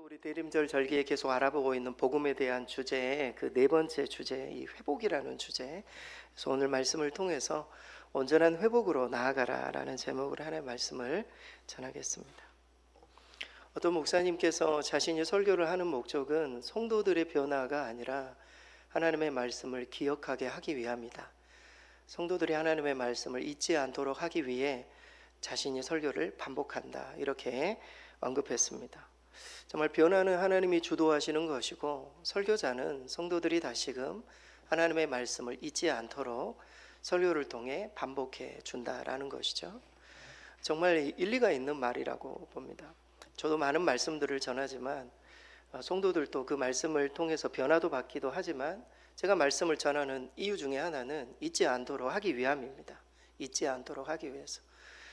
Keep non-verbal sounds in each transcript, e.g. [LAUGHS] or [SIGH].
또 우리 대림절 절기에 계속 알아보고 있는 복음에 대한 주제의 그 네 번째 주제, 이 회복이라는 주제. 그래서 오늘 말씀을 통해서 온전한 회복으로 나아가라라는 제목으로 하나의 말씀을 전하겠습니다. 어떤 목사님께서 자신이 설교를 하는 목적은 성도들의 변화가 아니라 하나님의 말씀을 기억하게 하기 위함이다. 성도들이 하나님의 말씀을 잊지 않도록 하기 위해 자신이 설교를 반복한다. 이렇게 언급했습니다. 정말 변화는 하나님이 주도하시는 것이고 설교자는 성도들이 다시금 하나님의 말씀을 잊지 않도록 설교를 통해 반복해 준다라는 것이죠. 정말 일리가 있는 말이라고 봅니다. 저도 많은 말씀들을 전하지만 어, 성도들도 그 말씀을 통해서 변화도 받기도 하지만 제가 말씀을 전하는 이유 중에 하나는 잊지 않도록 하기 위함입니다. 잊지 않도록 하기 위해서.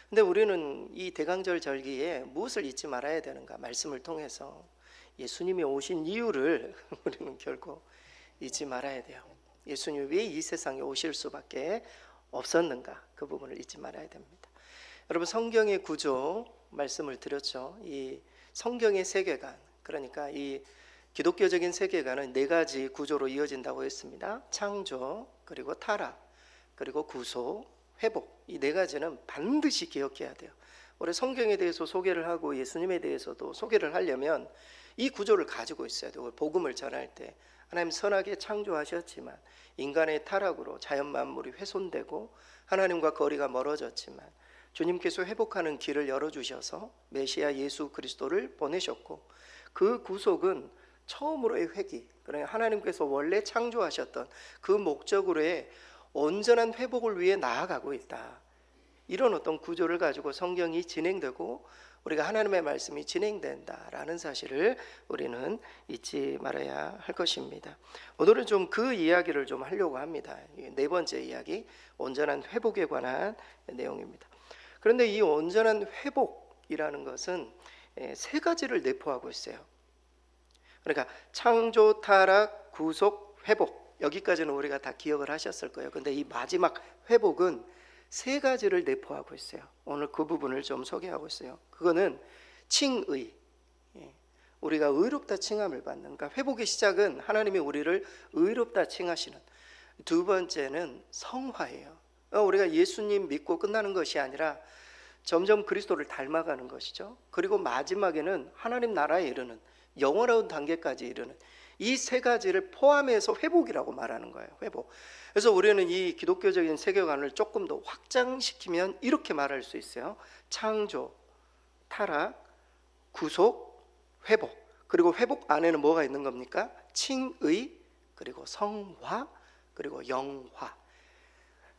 근데 우리는 이 대강절 절기에 무엇을 잊지 말아야 되는가? 말씀을 통해서 예수님이 오신 이유를 [LAUGHS] 우리는 결코 잊지 말아야 돼요. 예수님이 왜 이 세상에 오실 수밖에 없었는가? 그 부분을 잊지 말아야 됩니다. 여러분 성경의 구조 말씀을 드렸죠. 이 성경의 세계관 그러니까 이 기독교적인 세계관은 네 가지 구조로 이어진다고 했습니다. 창조 그리고 타락 그리고 구속 회복 이 네 가지는 반드시 기억해야 돼요. 우리 성경에 대해서 소개를 하고 예수님에 대해서도 소개를 하려면 이 구조를 가지고 있어야 돼요. 복음을 전할 때 하나님 선하게 창조하셨지만 인간의 타락으로 자연 만물이 훼손되고 하나님과 거리가 멀어졌지만 주님께서 회복하는 길을 열어 주셔서 메시아 예수 그리스도를 보내셨고 그 구속은 처음으로의 회기 그러니까 하나님께서 원래 창조하셨던 그 목적으로의 온전한 회복을 위해 나아가고 있다. 이런 어떤 구조를 가지고 성경이 진행되고 우리가 하나님의 말씀이 진행된다라는 사실을 우리는 잊지 말아야 할 것입니다. 오늘은 좀 그 이야기를 좀 하려고 합니다. 네 번째 이야기, 온전한 회복에 관한 내용입니다. 그런데 이 온전한 회복이라는 것은 예, 세 가지를 내포하고 있어요. 그러니까 창조, 타락, 구속, 회복 여기까지는 우리가 다 기억을 하셨을 거예요. 근데 이 마지막 회복은 세 가지를 내포하고 있어요. 오늘 그 부분을 좀 소개하고 있어요. 그거는 칭의. 예. 우리가 의롭다 칭함을 받는. 그러니까 회복의 시작은 하나님이 우리를 의롭다 칭하시는. 두 번째는 성화예요. 어, 우리가 예수님 믿고 끝나는 것이 아니라 점점 그리스도를 닮아가는 것이죠. 그리고 마지막에는 하나님 나라에 이르는 영원한 단계까지 이르는 이 세 가지를 포함해서 회복이라고 말하는 거예요. 회복. 그래서 우리는 이 기독교적인 세계관을 조금 더 확장시키면 이렇게 말할 수 있어요. 창조, 타락, 구속, 회복. 그리고 회복 안에는 뭐가 있는 겁니까? 칭의, 그리고 성화, 그리고 영화.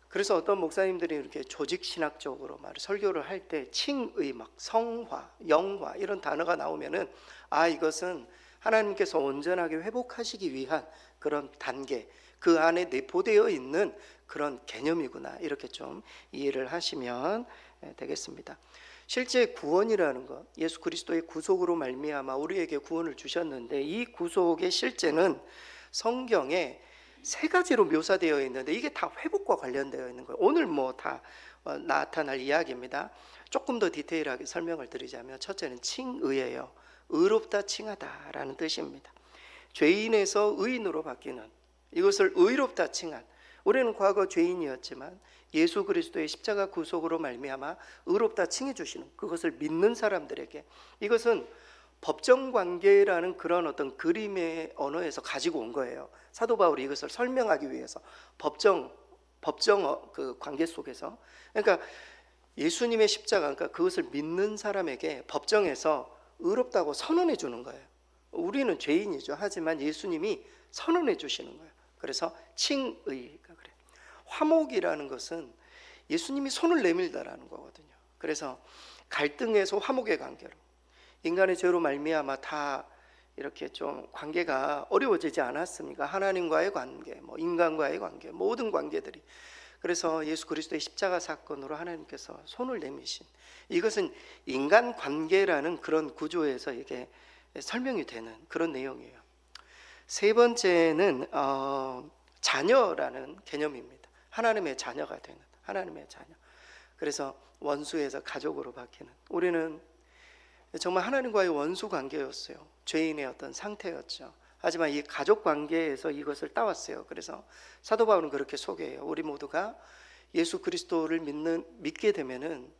그래서 어떤 목사님들이 이렇게 조직 신학적으로 말 설교를 할 때 칭의 막 성화, 영화 이런 단어가 나오면은 아 이것은 하나님께서 온전하게 회복하시기 위한 그런 단계 그 안에 내포되어 있는 그런 개념이구나 이렇게 좀 이해를 하시면 되겠습니다. 실제 구원이라는 것, 예수 그리스도의 구속으로 말미암아 우리에게 구원을 주셨는데 이 구속의 실제는 성경에 세 가지로 묘사되어 있는데 이게 다 회복과 관련되어 있는 거예요. 오늘 뭐다 어, 나타날 이야기입니다. 조금 더 디테일하게 설명을 드리자면 첫째는 칭의예요. 의롭다 칭하다라는 뜻입니다. 죄인에서 의인으로 바뀌는 이것을 의롭다 칭한 우리는 과거 죄인이었지만 예수 그리스도의 십자가 구속으로 말미암아 의롭다 칭해 주시는 그것을 믿는 사람들에게 이것은 법정 관계라는 그런 어떤 그림의 언어에서 가지고 온 거예요. 사도 바울이 이것을 설명하기 위해서 법정 법정 어, 그 관계 속에서 그러니까 예수님의 십자가 그러니까 그것을 믿는 사람에게 법정에서 의롭다고 선언해 주는 거예요. 우리는 죄인이죠. 하지만 예수님이 선언해 주시는 거예요. 그래서 칭의가 그래. 화목이라는 것은 예수님이 손을 내밀다라는 거거든요. 그래서 갈등에서 화목의 관계로 인간의 죄로 말미암아 다 이렇게 좀 관계가 어려워지지 않았습니까? 하나님과의 관계, 뭐 인간과의 관계, 모든 관계들이 그래서 예수 그리스도의 십자가 사건으로 하나님께서 손을 내미신 이것은 인간 관계라는 그런 구조에서 이게 설명이 되는 그런 내용이에요. 세 번째는 어, 자녀라는 개념입니다. 하나님의 자녀가 되는 하나님의 자녀. 그래서 원수에서 가족으로 바뀌는 우리는 정말 하나님과의 원수 관계였어요. 죄인의 어떤 상태였죠. 하지만 이 가족 관계에서 이것을 따왔어요. 그래서 사도 바울은 그렇게 소개해요. 우리 모두가 예수 그리스도를 믿는 믿게 되면은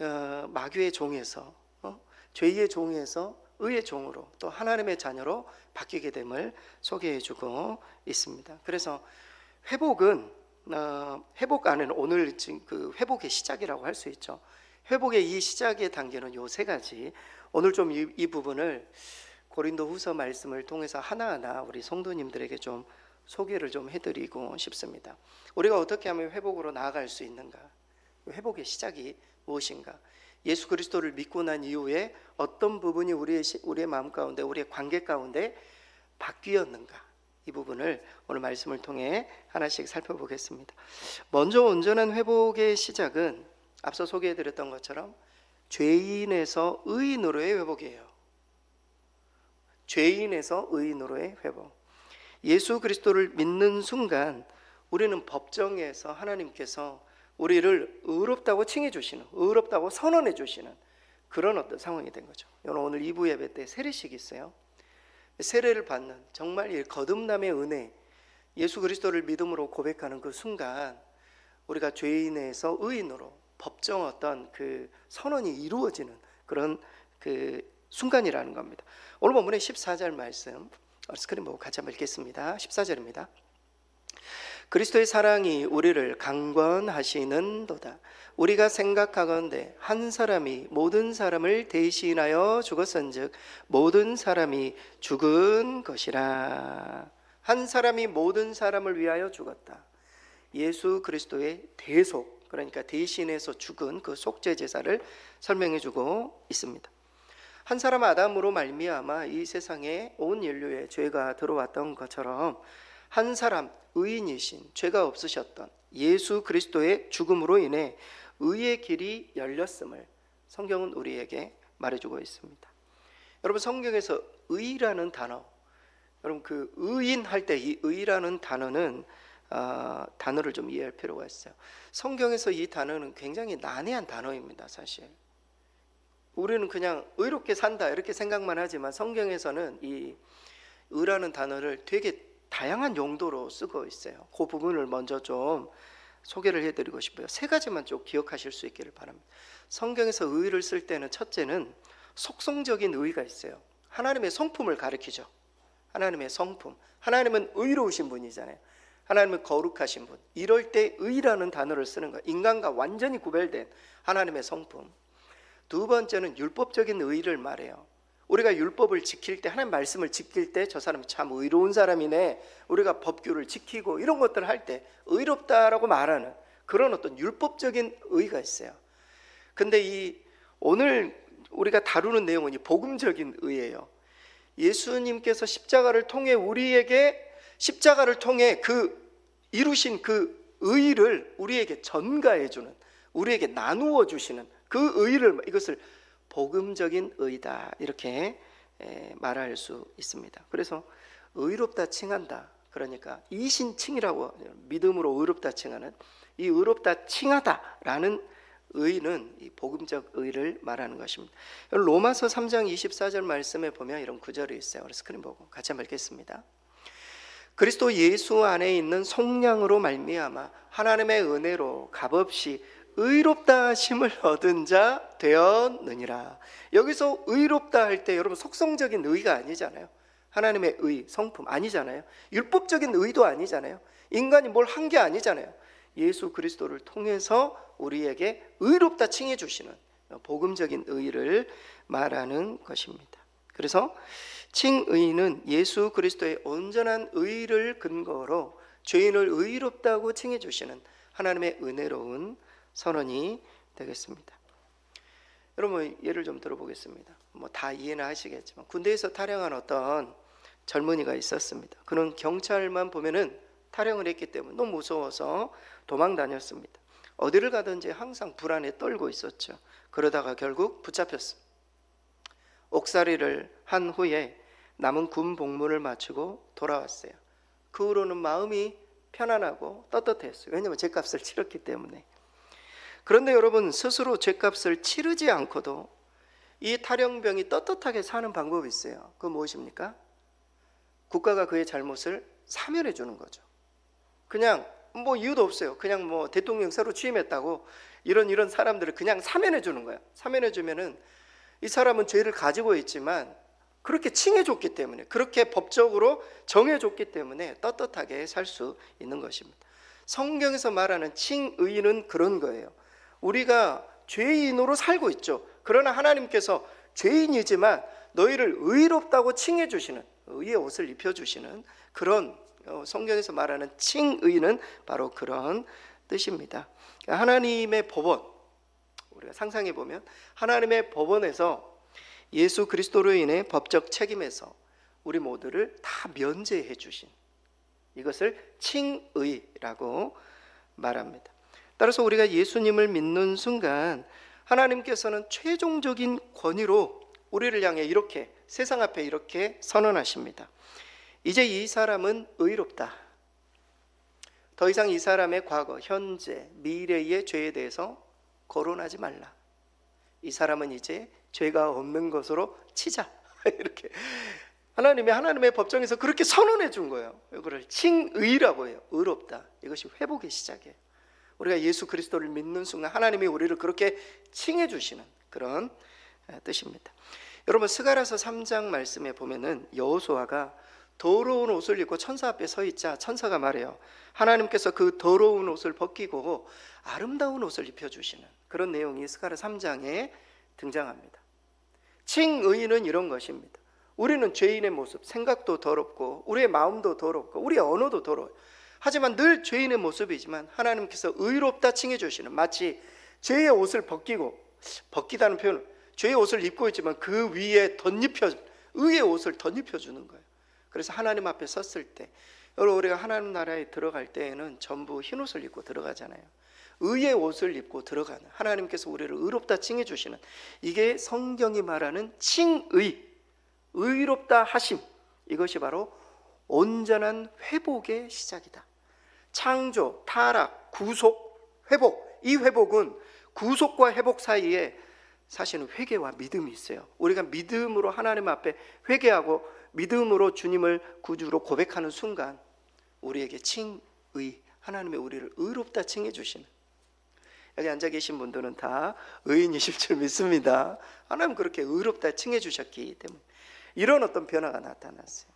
어, 마귀의 종에서 어? 죄의 종에서 의의 종으로 또 하나님의 자녀로 바뀌게 됨을 소개해주고 있습니다. 그래서 회복은 어, 회복 안에는 오늘 지금 그 회복의 시작이라고 할 수 있죠. 회복의 이 시작의 단계는 요 세 가지. 오늘 좀 이 부분을 고린도 후서 말씀을 통해서 하나하나 우리 성도님들에게 좀 소개를 좀 해드리고 싶습니다. 우리가 어떻게 하면 회복으로 나아갈 수 있는가? 회복의 시작이 무엇인가? 예수 그리스도를 믿고 난 이후에 어떤 부분이 우리의 시- 우리의 마음 가운데 우리의 관계 가운데 바뀌었는가? 이 부분을 오늘 말씀을 통해 하나씩 살펴보겠습니다. 먼저 온전한 회복의 시작은 앞서 소개해드렸던 것처럼 죄인에서 의인으로의 회복이에요. 죄인에서 의인으로의 회복. 예수 그리스도를 믿는 순간 우리는 법정에서 하나님께서 우리를 의롭다고 칭해 주시는, 의롭다고 선언해 주시는 그런 어떤 상황이 된 거죠. 여러분 오늘 2부 예배 때 세례식이 있어요. 세례를 받는 정말 이 거듭남의 은혜, 예수 그리스도를 믿음으로 고백하는 그 순간 우리가 죄인에서 의인으로 법정 어떤 그 선언이 이루어지는 그런 그 순간이라는 겁니다. 오늘 본문의 14절 말씀 어, 스크린 보고 같이 한번 읽겠습니다. 14절입니다. 그리스도의 사랑이 우리를 강권하시는도다. 우리가 생각하건대 한 사람이 모든 사람을 대신하여 죽었은즉 모든 사람이 죽은 것이라. 한 사람이 모든 사람을 위하여 죽었다. 예수 그리스도의 대속 그러니까 대신해서 죽은 그 속죄 제사를 설명해 주고 있습니다. 한 사람 아담으로 말미암아 이 세상에 온 인류의 죄가 들어왔던 것처럼 한 사람 의인이신 죄가 없으셨던 예수 그리스도의 죽음으로 인해 의의 길이 열렸음을 성경은 우리에게 말해주고 있습니다. 여러분 성경에서 의라는 단어, 여러분 그 의인 할 때 이 의라는 단어는 어, 단어를 좀 이해할 필요가 있어요. 성경에서 이 단어는 굉장히 난해한 단어입니다, 사실. 우리는 그냥 의롭게 산다 이렇게 생각만 하지만 성경에서는 이 의라는 단어를 되게 다양한 용도로 쓰고 있어요. 그 부분을 먼저 좀 소개를 해드리고 싶어요. 세 가지만 좀 기억하실 수 있기를 바랍니다. 성경에서 의를 쓸 때는 첫째는 속성적인 의가 있어요. 하나님의 성품을 가리키죠. 하나님의 성품. 하나님은 의로우신 분이잖아요. 하나님은 거룩하신 분. 이럴 때 의라는 단어를 쓰는 거예요. 인간과 완전히 구별된 하나님의 성품. 두 번째는 율법적인 의를 말해요. 우리가 율법을 지킬 때 하나님 말씀을 지킬 때 저 사람이 참 의로운 사람이네. 우리가 법규를 지키고 이런 것들을 할 때 의롭다라고 말하는 그런 어떤 율법적인 의가 있어요. 근데 이 오늘 우리가 다루는 내용은 이 복음적인 의예요. 예수님께서 십자가를 통해 우리에게 십자가를 통해 그 이루신 그 의를 우리에게 전가해 주는 우리에게 나누어 주시는 그 의를 이것을 복음적인 의다 이렇게 에, 말할 수 있습니다. 그래서 의롭다 칭한다. 그러니까 이신칭이라고 믿음으로 의롭다 칭하는 이 의롭다 칭하다라는 의는 이 복음적 의를 말하는 것입니다. 로마서 3장 24절 말씀에 보면 이런 구절이 있어요. 그래서 스크린 보고 같이 읽겠습니다. 그리스도 예수 안에 있는 속량으로 말미암아 하나님의 은혜로 값없이 의롭다 하심을 얻은 자 되었느니라. 여기서 의롭다 할 때 여러분 속성적인 의가 아니잖아요. 하나님의 의, 성품 아니잖아요. 율법적인 의도 아니잖아요. 인간이 뭘 한 게 아니잖아요. 예수 그리스도를 통해서 우리에게 의롭다 칭해 주시는 복음적인 의를 말하는 것입니다. 그래서 칭의는 예수 그리스도의 온전한 의를 근거로 죄인을 의롭다고 칭해 주시는 하나님의 은혜로운 선언이 되겠습니다. 여러분 예를 좀 들어보겠습니다. 뭐 다 이해는 하시겠지만 군대에서 탈영한 어떤 젊은이가 있었습니다. 그는 경찰만 보면은 탈영을 했기 때문에 너무 무서워서 도망 다녔습니다. 어디를 가든지 항상 불안에 떨고 있었죠. 그러다가 결국 붙잡혔습니다. 옥살이를 한 후에 남은 군 복무를 마치고 돌아왔어요. 그 후로는 마음이 편안하고 떳떳했어요. 왜냐하면 죄값을 치렀기 때문에. 그런데 여러분 스스로 죄값을 치르지 않고도 이 탈영병이 떳떳하게 사는 방법이 있어요. 그 무엇입니까? 국가가 그의 잘못을 사면해 주는 거죠. 그냥 뭐 이유도 없어요. 그냥 뭐 대통령 새로 취임했다고 이런 이런 사람들을 그냥 사면해 주는 거야. 사면해 주면은 이 사람은 죄를 가지고 있지만 그렇게 칭해 줬기 때문에 그렇게 법적으로 정해 줬기 때문에 떳떳하게 살 수 있는 것입니다. 성경에서 말하는 칭의는 그런 거예요. 우리가 죄인으로 살고 있죠. 그러나 하나님께서 죄인이지만 너희를 의롭다고 칭해 주시는 의의 옷을 입혀 주시는 그런 어, 성경에서 말하는 칭의는 바로 그런 뜻입니다. 그러니까 하나님의 법원 우리가 상상해 보면 하나님의 법원에서 예수 그리스도로 인해 법적 책임에서 우리 모두를 다 면제해 주신 이것을 칭의라고 말합니다. 따라서 우리가 예수님을 믿는 순간 하나님께서는 최종적인 권위로 우리를 향해 이렇게 세상 앞에 이렇게 선언하십니다. 이제 이 사람은 의롭다. 더 이상 이 사람의 과거, 현재, 미래의 죄에 대해서 거론하지 말라. 이 사람은 이제 죄가 없는 것으로 치자. [LAUGHS] 이렇게 하나님이 하나님의 법정에서 그렇게 선언해 준 거예요. 이거를 칭의라고 해요. 의롭다. 이것이 회복의 시작이에요. 우리가 예수 그리스도를 믿는 순간 하나님이 우리를 그렇게 칭해 주시는 그런 뜻입니다. 여러분 스가라서 3장 말씀에 보면은 여호수아가 더러운 옷을 입고 천사 앞에 서 있자 천사가 말해요. 하나님께서 그 더러운 옷을 벗기고 아름다운 옷을 입혀 주시는 그런 내용이 스가라 3장에 등장합니다. 칭의는 이런 것입니다. 우리는 죄인의 모습, 생각도 더럽고 우리의 마음도 더럽고 우리의 언어도 더러워요. 하지만 늘 죄인의 모습이지만 하나님께서 의롭다 칭해 주시는 마치 죄의 옷을 벗기고 벗기다는 표현은 죄의 옷을 입고 있지만 그 위에 덧입혀 의의 옷을 덧입혀 주는 거예요. 그래서 하나님 앞에 섰을 때 여러분 우리가 하나님 나라에 들어갈 때에는 전부 흰 옷을 입고 들어가잖아요. 의의 옷을 입고 들어가는 하나님께서 우리를 의롭다 칭해 주시는 이게 성경이 말하는 칭의 의롭다 하심 이것이 바로 온전한 회복의 시작이다. 창조, 타락, 구속, 회복. 이 회복은 구속과 회복 사이에 사실은 회개와 믿음이 있어요. 우리가 믿음으로 하나님 앞에 회개하고 믿음으로 주님을 구주로 고백하는 순간 우리에게 칭의 하나님의 우리를 의롭다 칭해 주시는 여기 앉아 계신 분들은 다 의인이실 줄 믿습니다. 하나님 그렇게 의롭다 칭해 주셨기 때문에 이런 어떤 변화가 나타났어요.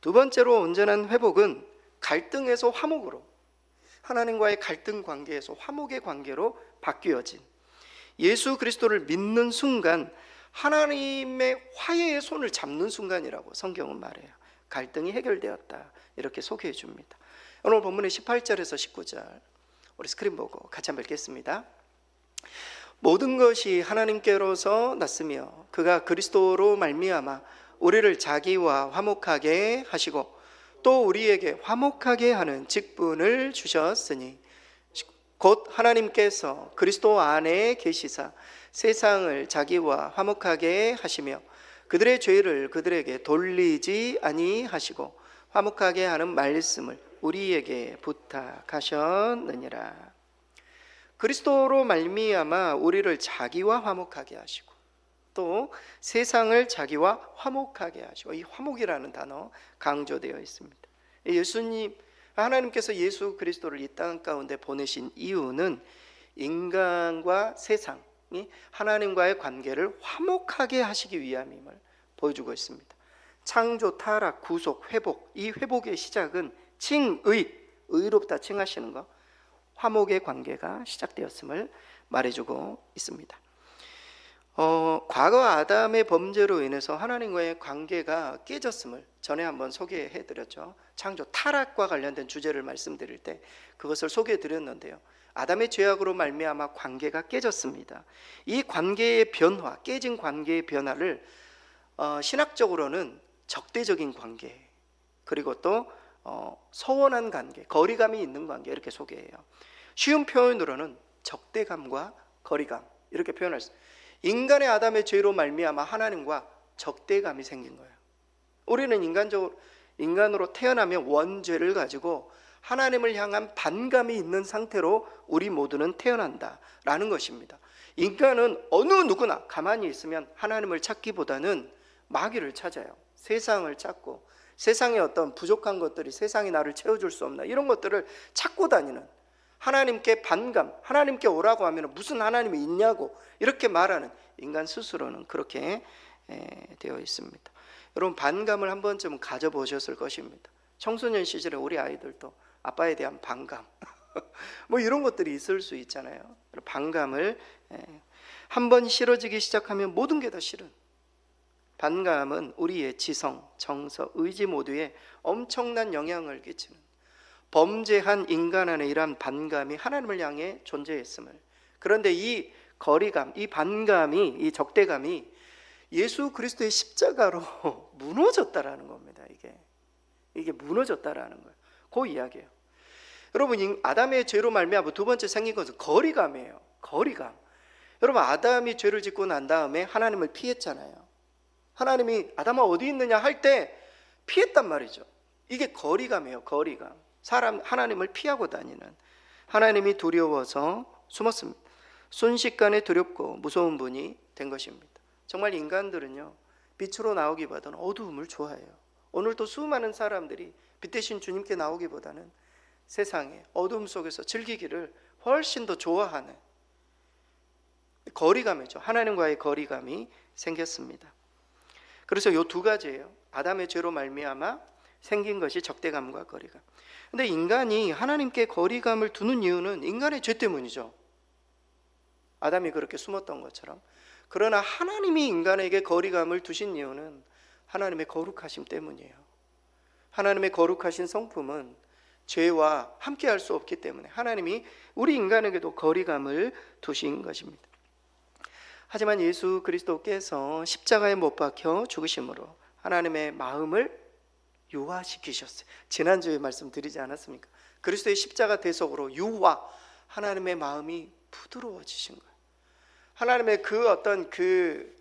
두 번째로 온전한 회복은 갈등에서 화목으로 하나님과의 갈등 관계에서 화목의 관계로 바뀌어진 예수 그리스도를 믿는 순간 하나님의 화해의 손을 잡는 순간이라고 성경은 말해요. 갈등이 해결되었다. 이렇게 소개해 줍니다. 오늘 본문의 18절에서 19절 우리 스크린 보고 같이 한번 읽겠습니다. 모든 것이 하나님께로서 났으며 그가 그리스도로 말미암아 우리를 자기와 화목하게 하시고 또 우리에게 화목하게 하는 직분을 주셨으니 곧 하나님께서 그리스도 안에 계시사 세상을 자기와 화목하게 하시며 그들의 죄를 그들에게 돌리지 아니하시고 화목하게 하는 말씀을 우리에게 부탁하셨느니라. 그리스도로 말미암아 우리를 자기와 화목하게 하시고 또 세상을 자기와 화목하게 하시고 이 화목이라는 단어 강조되어 있습니다. 예수님 하나님께서 예수 그리스도를 이 땅 가운데 보내신 이유는 인간과 세상이 하나님과의 관계를 화목하게 하시기 위함임을 보여주고 있습니다. 창조, 타락, 구속, 회복 이 회복의 시작은 칭의 의롭다 칭하시는 것 화목의 관계가 시작되었음을 말해주고 있습니다. 어, 과거 아담의 범죄로 인해서 하나님과의 관계가 깨졌음을 전에 한번 소개해 드렸죠. 창조 타락과 관련된 주제를 말씀드릴 때 그것을 소개해 드렸는데요. 아담의 죄악으로 말미암아 관계가 깨졌습니다. 이 관계의 변화, 깨진 관계의 변화를 어, 신학적으로는 적대적인 관계 그리고 또 어, 서원한 관계, 거리감이 있는 관계 이렇게 소개해요. 쉬운 표현으로는 적대감과 거리감 이렇게 표현할 수. 인간의 아담의 죄로 말미암아 하나님과 적대감이 생긴 거예요. 우리는 인간적으로 인간으로 태어나면 원죄를 가지고 하나님을 향한 반감이 있는 상태로 우리 모두는 태어난다라는 것입니다. 인간은 어느 누구나 가만히 있으면 하나님을 찾기보다는 마귀를 찾아요. 세상을 찾고 세상의 어떤 부족한 것들이 세상이 나를 채워줄 수 없나 이런 것들을 찾고 다니는 하나님께 반감, 하나님께 오라고 하면 무슨 하나님이 있냐고 이렇게 말하는 인간 스스로는 그렇게 에, 되어 있습니다. 여러분 반감을 한 번쯤은 가져보셨을 것입니다. 청소년 시절에 우리 아이들도 아빠에 대한 반감, [LAUGHS] 뭐 이런 것들이 있을 수 있잖아요. 반감을 한 번 싫어지기 시작하면 모든 게 다 싫은. 반감은 우리의 지성, 정서, 의지 모두에 엄청난 영향을 끼치는 범죄한 인간 안에 이러한 반감이 하나님을 향해 존재했음을. 그런데 이 거리감, 이 반감이, 이 적대감이 예수 그리스도의 십자가로 [LAUGHS] 무너졌다라는 겁니다. 이게 이게 무너졌다라는 거예요. 그 이야기예요. 여러분 아담의 죄로 말미암아 두 번째 생긴 것은 거리감이에요. 거리감. 여러분 아담이 죄를 짓고 난 다음에 하나님을 피했잖아요. 하나님이 아담아 어디 있느냐 할 때 피했단 말이죠. 이게 거리감이에요. 거리감. 사람 하나님을 피하고 다니는 하나님이 두려워서 숨었습니다. 순식간에 두렵고 무서운 분이 된 것입니다. 정말 인간들은요 빛으로 나오기보다는 어두움을 좋아해요. 오늘도 수많은 사람들이 빛 대신 주님께 나오기보다는 세상에 어둠 속에서 즐기기를 훨씬 더 좋아하는 거리감이죠. 하나님과의 거리감이 생겼습니다. 그래서 요 두 가지예요. 아담의 죄로 말미암아 생긴 것이 적대감과 거리감. 근데 인간이 하나님께 거리감을 두는 이유는 인간의 죄 때문이죠. 아담이 그렇게 숨었던 것처럼. 그러나 하나님이 인간에게 거리감을 두신 이유는 하나님의 거룩하심 때문이에요. 하나님의 거룩하신 성품은 죄와 함께 할 수 없기 때문에 하나님이 우리 인간에게도 거리감을 두신 것입니다. 하지만 예수 그리스도께서 십자가에 못 박혀 죽으심으로 하나님의 마음을 유화시키셨어요. 지난주에 말씀드리지 않았습니까? 그리스도의 십자가 대속으로 유화 하나님의 마음이 부드러워지신 거예요. 하나님의 그 어떤 그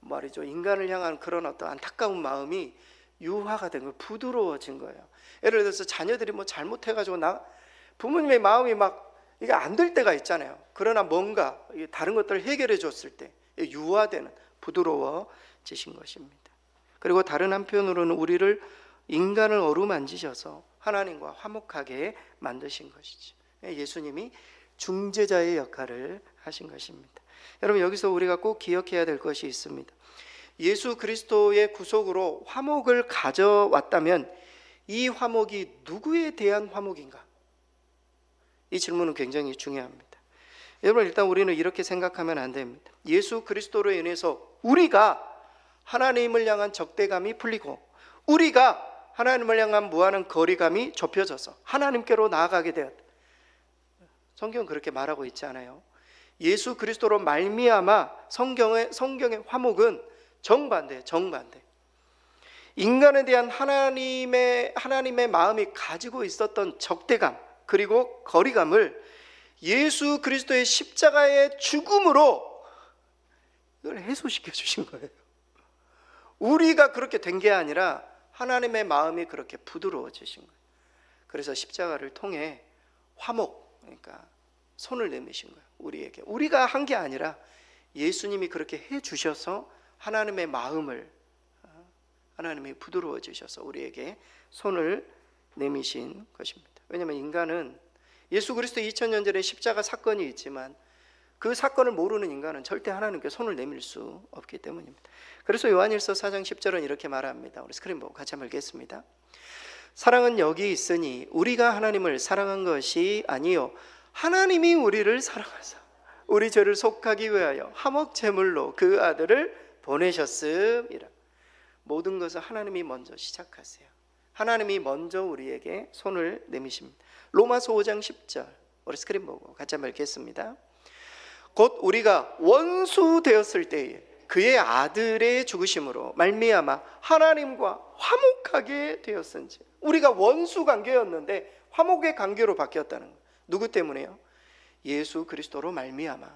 말이죠. 인간을 향한 그런 어떤 안타까운 마음이 유화가 된 거예요. 부드러워진 거예요. 예를 들어서 자녀들이 뭐 잘못해가지고 나 부모님의 마음이 막 이게 안 될 때가 있잖아요. 그러나 뭔가 다른 것들을 해결해 줬을 때 유화되는 부드러워지신 것입니다. 그리고 다른 한편으로는 우리를 인간을 어루만지셔서 하나님과 화목하게 만드신 것이죠. 예수님이 중재자의 역할을 하신 것입니다. 여러분 여기서 우리가 꼭 기억해야 될 것이 있습니다. 예수 그리스도의 구속으로 화목을 가져왔다면 이 화목이 누구에 대한 화목인가? 이 질문은 굉장히 중요합니다. 여러분 일단 우리는 이렇게 생각하면 안 됩니다. 예수 그리스도로 인해서 우리가 하나님을 향한 적대감이 풀리고 우리가 하나님을 향한 무한한 거리감이 좁혀져서 하나님께로 나아가게 되었다. 성경은 그렇게 말하고 있지 않아요. 예수 그리스도로 말미암아 성경의 성경의 화목은 정반대, 정반대. 인간에 대한 하나님의 하나님의 마음이 가지고 있었던 적대감 그리고 거리감을 예수 그리스도의 십자가의 죽음으로 이걸 해소시켜 주신 거예요. 우리가 그렇게 된 게 아니라 하나님의 마음이 그렇게 부드러워지신 거예요. 그래서 십자가를 통해 화목 그러니까 손을 내미신 거예요. 우리에게 우리가 한 게 아니라 예수님이 그렇게 해 주셔서 하나님의 마음을 어, 하나님이 부드러워지셔서 우리에게 손을 내미신 것입니다. 왜냐하면 인간은 예수 그리스도 2000년 전에 십자가 사건이 있지만 그 사건을 모르는 인간은 절대 하나님께 손을 내밀 수 없기 때문입니다. 그래서 요한일서 4장 10절은 이렇게 말합니다. 우리 스크린 보고 같이 한번 읽겠습니다. 사랑은 여기 있으니 우리가 하나님을 사랑한 것이 아니요 하나님이 우리를 사랑하사 우리 죄를 속하기 위하여 화목 제물로 그 아들을 보내셨음이라. 모든 것을 하나님이 먼저 시작하세요. 하나님이 먼저 우리에게 손을 내미십니다. 로마서 5장 10절. 우리 스크린 보고 같이 한번 읽겠습니다. 곧 우리가 원수 되었을 때에 그의 아들의 죽으심으로 말미암아 하나님과 화목하게 되었은지 우리가 원수 관계였는데 화목의 관계로 바뀌었다는 거. 누구 때문에요? 예수 그리스도로 말미암아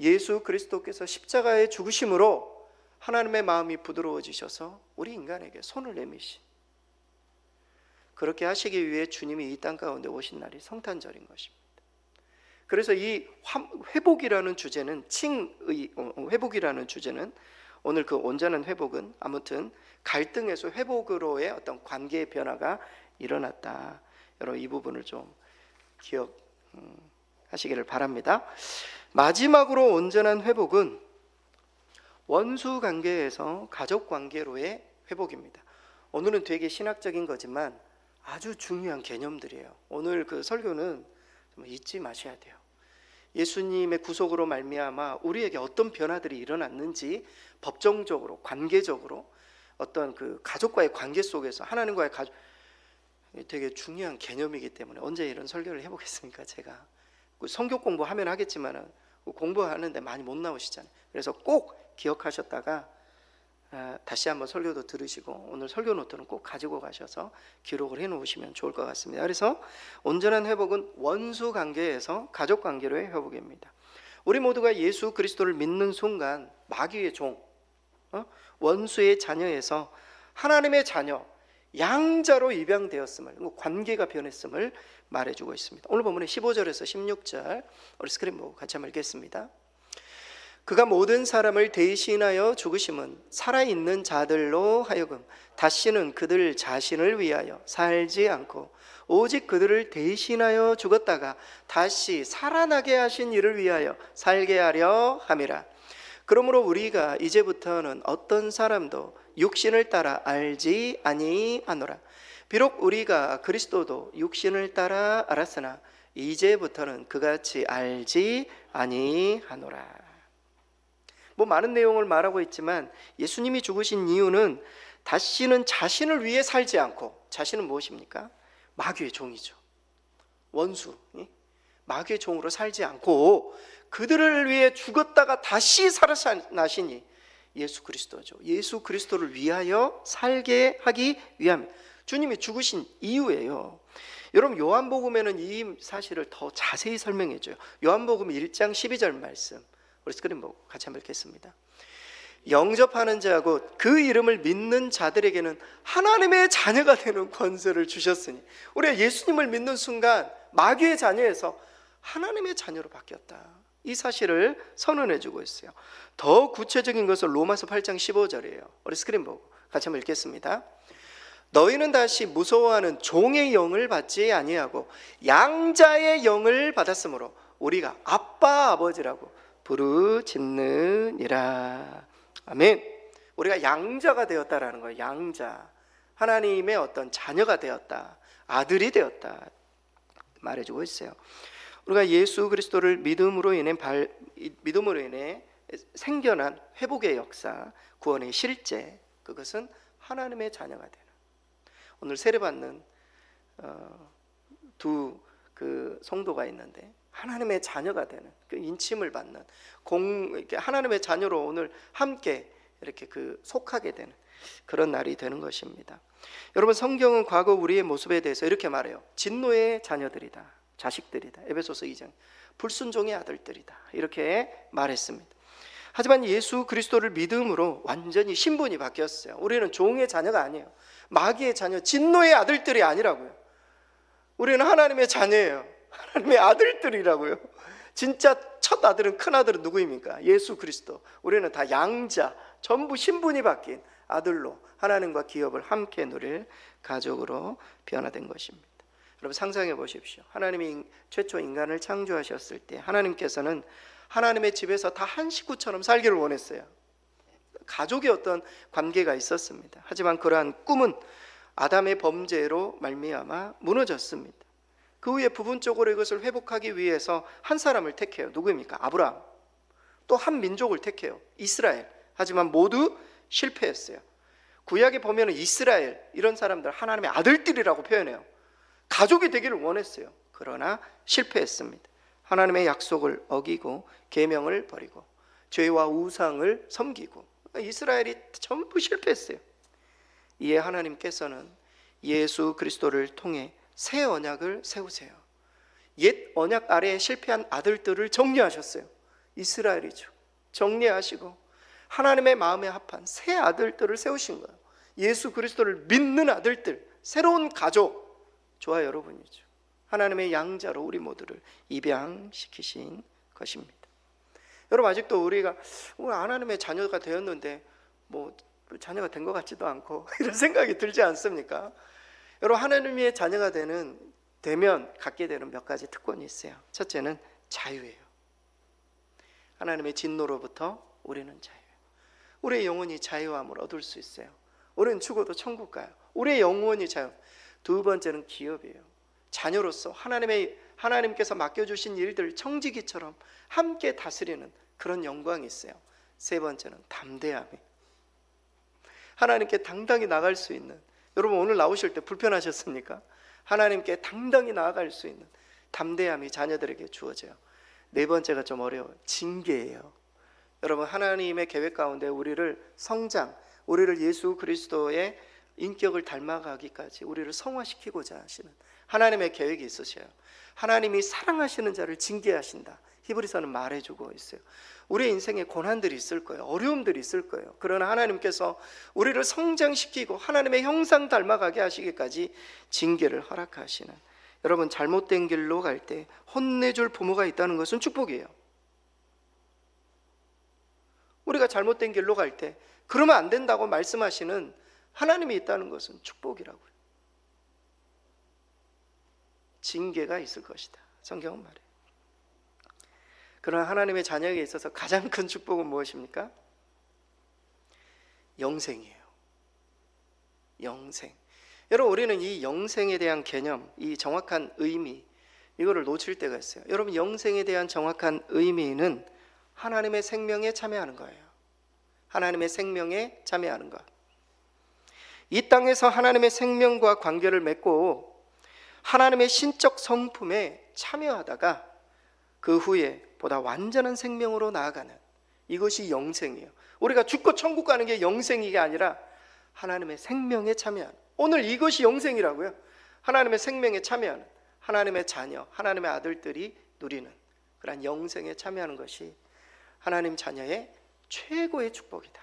예수 그리스도께서 십자가에 죽으심으로 하나님의 마음이 부드러워지셔서 우리 인간에게 손을 내미신 그렇게 하시기 위해 주님이 이 땅 가운데 오신 날이 성탄절인 것입니다. 그래서 이 환- 회복이라는 주제는 칭의 어, 어, 회복이라는 주제는 오늘 그 온전한 회복은 아무튼 갈등에서 회복으로의 어떤 관계의 변화가 일어났다. 여러분 이 부분을 좀 기억하시기를 바랍니다. 마지막으로 온전한 회복은 원수 관계에서 가족 관계로의 회복입니다. 오늘은 되게 신학적인 거지만 아주 중요한 개념들이에요. 오늘 그 설교는 좀 잊지 마셔야 돼요. 예수님의 구속으로 말미암아 우리에게 어떤 변화들이 일어났는지 법정적으로 관계적으로 어떤 그 가족과의 관계 속에서 하나님과의 가족 되게 중요한 개념이기 때문에 언제 이런 설교를 해보겠습니까 제가? 그 성경 공부하면 하겠지만은 그 공부하는데 많이 못 나오시잖아요. 그래서 꼭 기억하셨다가 아, 다시 한번 설교도 들으시고 오늘 설교 노트는 꼭 가지고 가셔서 기록을 해 놓으시면 좋을 것 같습니다. 그래서 온전한 회복은 원수 관계에서 가족 관계로의 회복입니다. 우리 모두가 예수 그리스도를 믿는 순간 마귀의 종, 어? 원수의 자녀에서 하나님의 자녀, 양자로 입양되었음을 뭐 관계가 변했음을 말해주고 있습니다. 오늘 본문의 15절에서 16절 우리 스크린 보고 같이 한번 읽겠습니다. 그가 모든 사람을 대신하여 죽으심은 살아있는 자들로 하여금 다시는 그들 자신을 위하여 살지 않고 오직 그들을 대신하여 죽었다가 다시 살아나게 하신 이를 위하여 살게 하려 함이라. 그러므로 우리가 이제부터는 어떤 사람도 육신을 따라 알지 아니하노라. 비록 우리가 그리스도도 육신을 따라 알았으나 이제부터는 그같이 알지 아니하노라. 뭐 많은 내용을 말하고 있지만 예수님이 죽으신 이유는 다시는 자신을 위해 살지 않고 자신은 무엇입니까? 마귀의 종이죠. 원수. 예? 마귀의 종으로 살지 않고 그들을 위해 죽었다가 다시 살아나시니 예수 그리스도죠. 예수 그리스도를 위하여 살게 하기 위함. 주님이 죽으신 이유예요. 여러분 요한복음에는 이 사실을 더 자세히 설명해 줘요. 요한복음 1장 12절 말씀. 우리 스크린 보고 같이 한번 읽겠습니다. 영접하는 자하고 그 이름을 믿는 자들에게는 하나님의 자녀가 되는 권세를 주셨으니 우리가 예수님을 믿는 순간 마귀의 자녀에서 하나님의 자녀로 바뀌었다. 이 사실을 선언해 주고 있어요. 더 구체적인 것은 로마서 8장 15절이에요. 우리 스크린 보고 같이 한번 읽겠습니다. 너희는 다시 무서워하는 종의 영을 받지 아니하고 양자의 영을 받았으므로 우리가 아빠 아버지라고 부르짖느니라. 아멘. 우리가 양자가 되었다라는 거예요. 양자. 하나님의 어떤 자녀가 되었다. 아들이 되었다. 말해주고 있어요. 우리가 예수 그리스도를 믿음으로 인해 발, 믿음으로 인해 생겨난 회복의 역사, 구원의 실제, 그것은 하나님의 자녀가 되는. 오늘 세례받는 어, 두 그 성도가 있는데 하나님의 자녀가 되는 그 인침을 받는 공 이렇게 하나님의 자녀로 오늘 함께 이렇게 그 속하게 되는 그런 날이 되는 것입니다. 여러분 성경은 과거 우리의 모습에 대해서 이렇게 말해요. 진노의 자녀들이다. 자식들이다. 에베소서 2장. 불순종의 아들들이다. 이렇게 말했습니다. 하지만 예수 그리스도를 믿음으로 완전히 신분이 바뀌었어요. 우리는 종의 자녀가 아니에요. 마귀의 자녀, 진노의 아들들이 아니라고요. 우리는 하나님의 자녀예요. 하나님의 아들들이라고요. 진짜 첫 아들은 큰 아들은 누구입니까? 예수 그리스도. 우리는 다 양자, 전부 신분이 바뀐 아들로 하나님과 기업을 함께 누릴 가족으로 변화된 것입니다. 여러분 상상해 보십시오. 하나님이 최초 인간을 창조하셨을 때 하나님께서는 하나님의 집에서 다 한 식구처럼 살기를 원했어요. 가족의 어떤 관계가 있었습니다. 하지만 그러한 꿈은 아담의 범죄로 말미암아 무너졌습니다. 그 후에 부분적으로 이것을 회복하기 위해서 한 사람을 택해요. 누구입니까? 아브라함. 또 한 민족을 택해요. 이스라엘. 하지만 모두 실패했어요. 구약에 보면 이스라엘 이런 사람들 하나님의 아들들이라고 표현해요. 가족이 되기를 원했어요. 그러나 실패했습니다. 하나님의 약속을 어기고 계명을 버리고 죄와 우상을 섬기고 이스라엘이 전부 실패했어요. 이에 하나님께서는 예수 그리스도를 통해 새 언약을 세우세요. 옛 언약 아래에 실패한 아들들을 정리하셨어요. 이스라엘이죠. 정리하시고 하나님의 마음에 합한 새 아들들을 세우신 거예요. 예수 그리스도를 믿는 아들들, 새로운 가족, 저와 여러분이죠. 하나님의 양자로 우리 모두를 입양시키신 것입니다. 여러분 아직도 우리가 우리 하나님의 자녀가 되었는데 뭐 자녀가 된 것 같지도 않고 [LAUGHS] 이런 생각이 들지 않습니까? 여러분 하나님의 자녀가 되는 되면 갖게 되는 몇 가지 특권이 있어요. 첫째는 자유예요. 하나님의 진노로부터 우리는 자유예요. 우리의 영혼이 자유함을 얻을 수 있어요. 우리는 죽어도 천국 가요. 우리의 영혼이 자유. 두 번째는 기업이에요. 자녀로서 하나님의 하나님께서 맡겨 주신 일들 청지기처럼 함께 다스리는 그런 영광이 있어요. 세 번째는 담대함이. 하나님께 당당히 나갈 수 있는. 여러분 오늘 나오실 때 불편하셨습니까? 하나님께 당당히 나아갈 수 있는 담대함이 자녀들에게 주어져요. 네 번째가 좀 어려워요. 징계예요. 여러분 하나님의 계획 가운데 우리를 성장, 우리를 예수 그리스도의 인격을 닮아가기까지 우리를 성화시키고자 하시는 하나님의 계획이 있으셔요. 하나님이 사랑하시는 자를 징계하신다. 히브리서는 말해주고 있어요. 우리 인생에 고난들이 있을 거예요. 어려움들이 있을 거예요. 그러나 하나님께서 우리를 성장시키고 하나님의 형상 닮아가게 하시기까지 징계를 허락하시는 여러분 잘못된 길로 갈 때 혼내줄 부모가 있다는 것은 축복이에요. 우리가 잘못된 길로 갈 때 그러면 안 된다고 말씀하시는 하나님이 있다는 것은 축복이라고요. 징계가 있을 것이다. 성경은 말해요. 그러나 하나님의 자녀에게 있어서 가장 큰 축복은 무엇입니까? 영생이에요. 영생. 여러분 우리는 이 영생에 대한 개념, 이 정확한 의미 이거를 놓칠 때가 있어요. 여러분 영생에 대한 정확한 의미는 하나님의 생명에 참여하는 거예요. 하나님의 생명에 참여하는 것. 이 땅에서 하나님의 생명과 관계를 맺고 하나님의 신적 성품에 참여하다가 그 후에 보다 완전한 생명으로 나아가는 이것이 영생이에요. 우리가 죽고 천국 가는 게 영생이 아니라 하나님의 생명에 참여하는 오늘 이것이 영생이라고요. 하나님의 생명에 참여하는 하나님의 자녀, 하나님의 아들들이 누리는 그러한 영생에 참여하는 것이 하나님 자녀의 최고의 축복이다.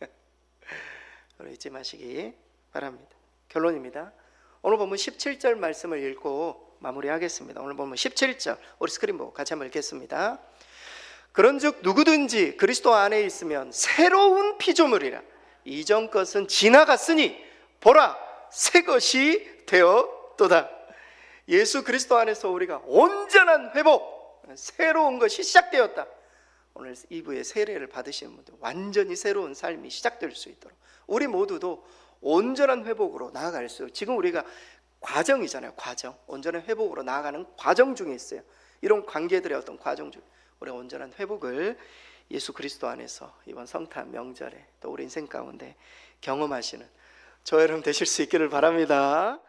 [LAUGHS] 잊지 마시기 바랍니다. 결론입니다. 오늘 보면 17절 말씀을 읽고 마무리하겠습니다. 오늘 보면 17절 우리 스크린 보고 같이 한번 읽겠습니다. 그런즉 누구든지 그리스도 안에 있으면 새로운 피조물이라 이전 것은 지나갔으니 보라 새 것이 되었도다. 예수 그리스도 안에서 우리가 온전한 회복 새로운 것이 시작되었다. 오늘 2부의 세례를 받으시는 분들 완전히 새로운 삶이 시작될 수 있도록 우리 모두도 온전한 회복으로 나아갈 수 지금 우리가 과정이잖아요 과정. 온전한 회복으로 나아가는 과정 중에 있어요. 이런 관계들의 어떤 과정 중 우리가 온전한 회복을 예수 그리스도 안에서 이번 성탄 명절에 또 우리 인생 가운데 경험하시는 저 여러분 되실 수 있기를 바랍니다